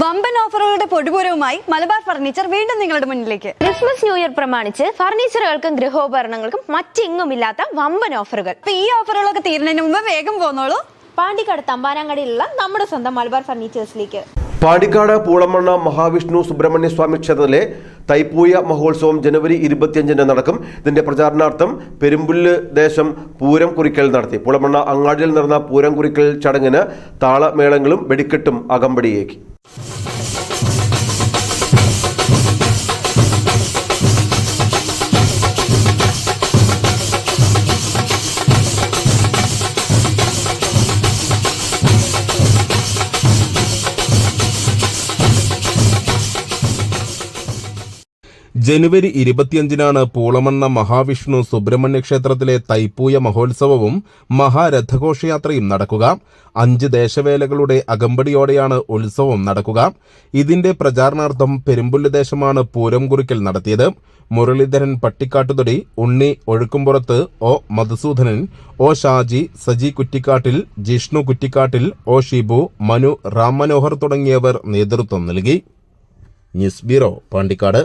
വമ്പൻ ഓഫറുകളുടെ പൊടിപൂരവുമായി മലബാർ ഫർണിച്ചർ വീണ്ടും നിങ്ങളുടെ മുന്നിലേക്ക്. ക്രിസ്മസ് ന്യൂ ഇയർ പ്രമാണിച്ച് ഫർണിച്ചറുകൾക്കും ഗൃഹോപകരണങ്ങൾക്കും മറ്റെങ്ങുമില്ലാത്ത വമ്പൻ ഓഫറുകൾ. അപ്പൊ ഈ ഓഫറുകളൊക്കെ തീരുന്നതിന് മുമ്പ് വേഗം പോന്നോളൂ. പാണ്ടിക്കാട് തമ്പാനാങ്കടിയിലുള്ള നമ്മുടെ സ്വന്തം മലബാർ ഫർണിച്ചേഴ്സിലേക്ക്. പാണ്ടിക്കാട് പൂളമണ്ണ മഹാവിഷ്ണു സുബ്രഹ്മണ്യ സ്വാമി ക്ഷേത്രത്തിലെ തൈപ്പൂയ മഹോത്സവം ജനുവരി ഇരുപത്തിയഞ്ചിന് നടക്കും. ഇതിന്റെ പ്രചാരണാർത്ഥം പെരുമ്പുല്ല് ദേശം പൂരം കുറിക്കൽ നടത്തി. പൂളമണ്ണ അങ്ങാടിയിൽ നടന്ന പൂരം കുറിക്കൽ ചടങ്ങിന് താളമേളങ്ങളും വെടിക്കെട്ടും അകമ്പടിയേക്കി Thank you. ജനുവരി ഇരുപത്തിയഞ്ചിനാണ് പൂളമണ്ണ മഹാവിഷ്ണു സുബ്രഹ്മണ്യ ക്ഷേത്രത്തിലെ തൈപ്പൂയ മഹോത്സവവും മഹാരഥഘോഷയാത്രയും നടക്കുക. അഞ്ച് ദേശവേലകളുടെ അകമ്പടിയോടെയാണ് ഉത്സവം നടക്കുക. ഇതിന്റെ പ്രചാരണാർത്ഥം പെരുമ്പുല്ല് ദേശമാണ് പൂരം കുറിക്കൽ നടത്തിയത്. Muraleedharan Pattikkattuthodi Unni Ozhukkumpurath O Madhusoodanan O Shaji Saji Kuttikkattil Jishnu Kuttikkattil O Shibu Manu Ram Manohar തുടങ്ങിയവർ നേതൃത്വം നൽകി. News bureau Pandikkad.